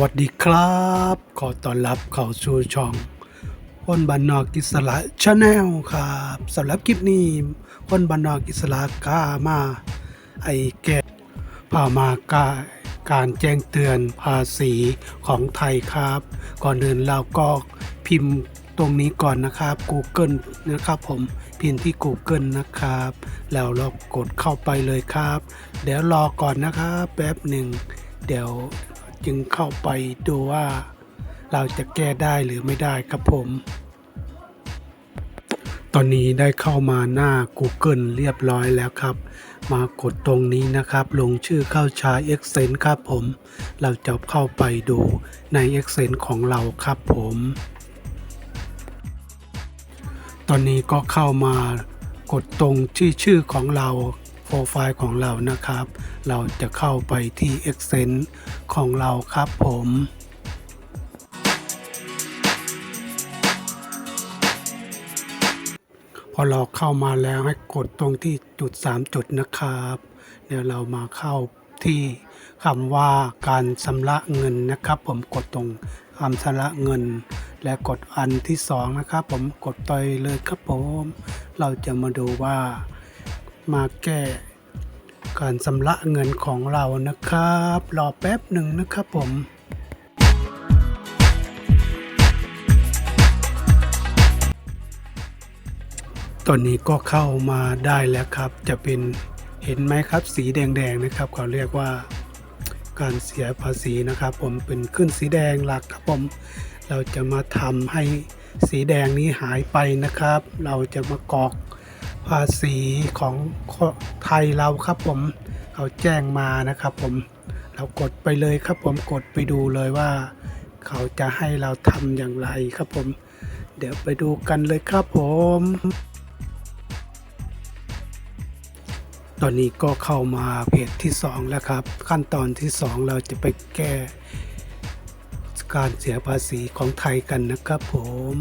วัสดีครับ ขอต้อนรับเข้าสู่ช่องคนบันนอกกิสระชาแนลครับสำหรับคลิปนี้คนบันนอกกิสระกล้ามาไอแกพามากาการแจ้งเตือนภาษีของไทยครับ ก่อนอื่นเราก็พิมพ์ตรงนี้ก่อนนะครับ Google นะครับผมพิมพ์ที่ Google นะครับ แล้วเรากดเข้าไปเลยครับ เดี๋ยวรอก่อนนะครับแป๊บหนึ่งเดี๋ยว จึงเข้าไปดูว่าเราจะแก้ได้หรือไม่ได้ครับผม ตอนนี้ได้เข้ามาหน้า Google เรียบร้อยแล้วครับ มากดตรงนี้นะครับ ลงชื่อเข้าใช้ Excel ครับผม เราจะเข้าไปดูใน Excel ของเราครับผม ตอนนี้ก็เข้ามากดตรงที่ชื่อของเรา ไฟล์ของเรานะครับ เราจะเข้าไปที่ Excel ของเราครับผมพอเราเข้ามาแล้วให้กดตรงที่จุด 3 จุดนะครับเดี๋ยวเรามาเข้าที่คำว่าการชำระเงินนะครับ ผมกดตรงคำชำระเงิน และกดอันที่สองนะครับ ผมกดต่อยเลยครับผม เราจะมาดูว่า มาแก้การชำระเงินของเรานะครับ รอแป๊บหนึ่งนะครับผมตอนนี้ก็เข้ามาได้แล้วครับ จะเป็นเห็นไหมครับ สีแดงๆนะครับเขาเรียกว่าการเสียภาษีนะครับ ผมเป็นขึ้นสีแดงหลักครับผม เราจะมาทำให้สีแดงนี้หายไปนะครับ เราจะมากอก ภาษีของไทยเราครับผมเขาแจ้งมานะครับผมเรากดไปเลยครับผมกดไปดูเลยว่า เขาจะให้เราทำอย่างไรครับผม เดี๋ยวไปดูกันเลยครับผม ตอนนี้ก็เข้ามาเพจที่ 2 แล้วครับ ขั้นตอนที่ 2 เราจะไปแก้การเสียภาษีของไทยกันนะครับผม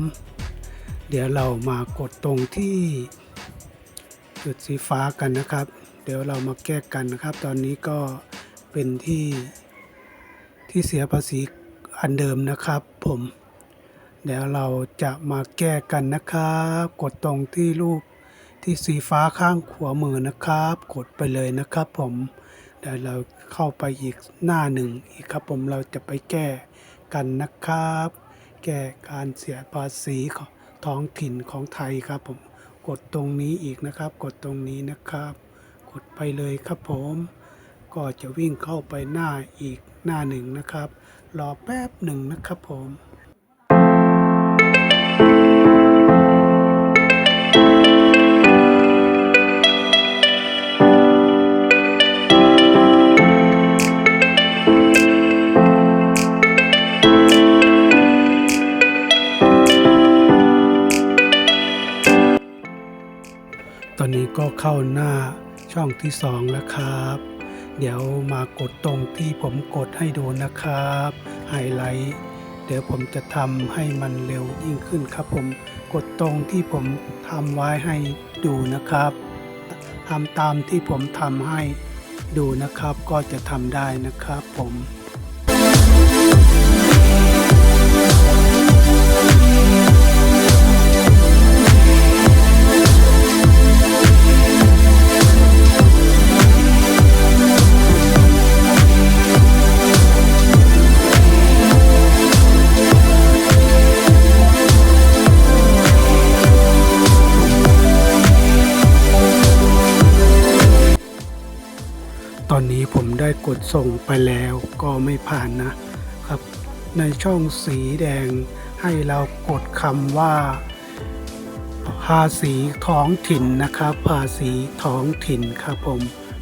เดี๋ยวเรามากดตรงที่ จุดสีฟ้ากันนะครับ เดี๋ยวเรามาแก้กันนะครับ ตอนนี้ก็เป็นที่ที่เสียภาษีอันเดิมนะครับผมเดี๋ยวเราจะมาแก้กันนะครับ กดตรงที่รูปที่สีฟ้าข้างขวามือนะครับ กดไปเลยนะครับผมเดี๋ยวเราเข้าไปอีกหน้าหนึ่งอีกครับผมเราจะไปแก้กันนะครับ แก้การเสียภาษีของท้องถิ่นของไทยครับผม กดตรงนี้อีกนะครับ กดตรงนี้นะครับ กดไปเลยครับผม ก็จะวิ่งเข้าไปหน้าอีกหน้าหนึ่งนะครับ รอแป๊บหนึ่งนะครับผม นนี้ก็เข้าหน้าช่องที่สองแล้วครับ เดี๋ยวมากดตรงที่ผมกดให้ดูนะครับไฮไลท์เดี๋ยวผมจะทำให้มันเร็วยิ่งขึ้นครับ ผมกดตรงที่ผมทำไว้ให้ดูนะครับทำตามที่ผมทำให้ดูนะครับ ก็จะทำได้นะครับผม ตอนนี้ผมได้กดส่งไปแล้วก็ไม่ผ่านนะครับ ในช่องสีแดงให้เรากดคำว่า ภาษีท้องถิ่นนะครับ ภาษีท้องถิ่นครับผม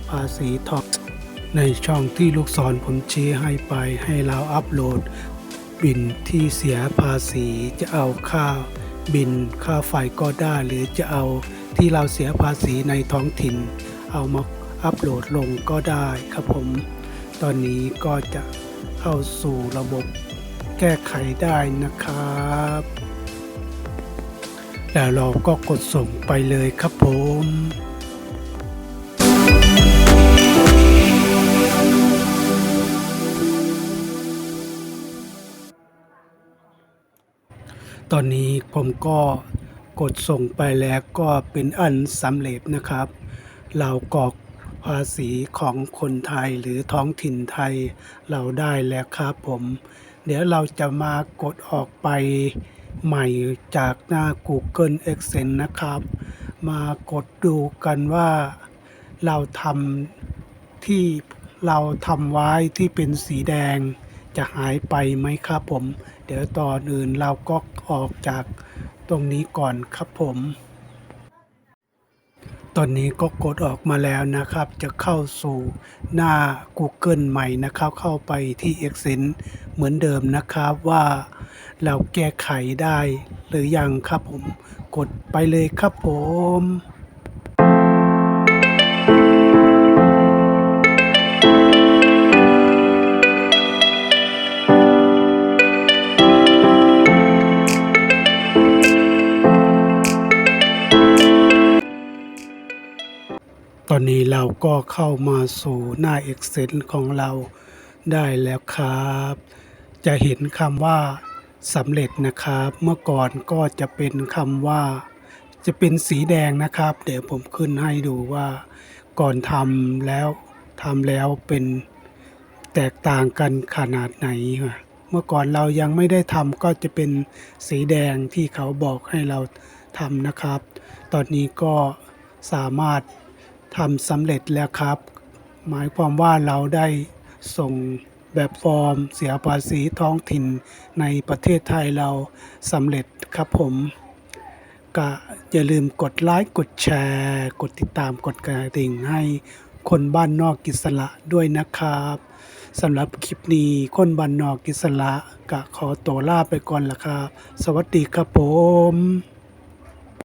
ภาษีท้องในช่องที่ลูกศรผมชี้ให้ไปให้เราอัปโหลด บินที่เสียภาษีจะเอาค่าบินค่าไฟก็ได้ หรือจะเอาที่เราเสียภาษีในท้องถิ่น เอามา อัปโหลดลงก็ได้ครับผม ตอนนี้ก็จะเข้าสู่ระบบแก้ไขได้นะครับ แล้วเราก็กดส่งไปเลยครับผมตอนนี้ผมก็กดส่งไปแล้วก็เป็นอันสำเร็จนะครับ เราก็ ภาษีของคนไทยหรือท้องถิ่นไทยเราได้แล้วครับผม เดี๋ยวเราจะมากดออกไปใหม่จากหน้า Google Excel นะครับ มากดดูกันว่าเราทำที่เราทำไว้ที่เป็นสีแดงจะหายไปไหมครับผม เดี๋ยวตอนอื่นเราก็ออกจากตรงนี้ก่อนครับผม ตอนนี้ก็กดออกมาแล้วนะครับ จะเข้าสู่หน้า Google ใหม่นะครับ เข้าไปที่ Excel เหมือนเดิมนะครับว่าเราแก้ไขได้หรือยังครับผม กดไปเลยครับผม ตอนนี้เราก็เข้ามาสู่หน้า Excel ของเราได้แล้วครับ จะเห็นคำว่าสำเร็จนะครับ เมื่อก่อนก็จะเป็นคำว่า จะเป็นสีแดงนะครับ เดี๋ยวผมขึ้นให้ดูว่า ก่อนทำแล้วทำแล้วเป็นแตกต่างกันขนาดไหนเมื่อก่อนเรายังไม่ได้ทำก็จะเป็นสีแดงที่เขาบอกให้เราทำนะครับ ตอนนี้ก็สามารถ ทำสำเร็จแล้วครับ หมายความว่าเราได้ส่งแบบฟอร์มเสียภาษีท้องถิ่นในประเทศไทยเราสำเร็จครับผมก็อย่าลืมกดไลค์กดแชร์ กดติดตามกดกระดิ่งให้คนบ้านนอกกิสระด้วยนะครับสำหรับคลิปนี้คนบ้านนอกกิสระก็ขอตัวลาไปก่อนละครับ สวัสดีครับผม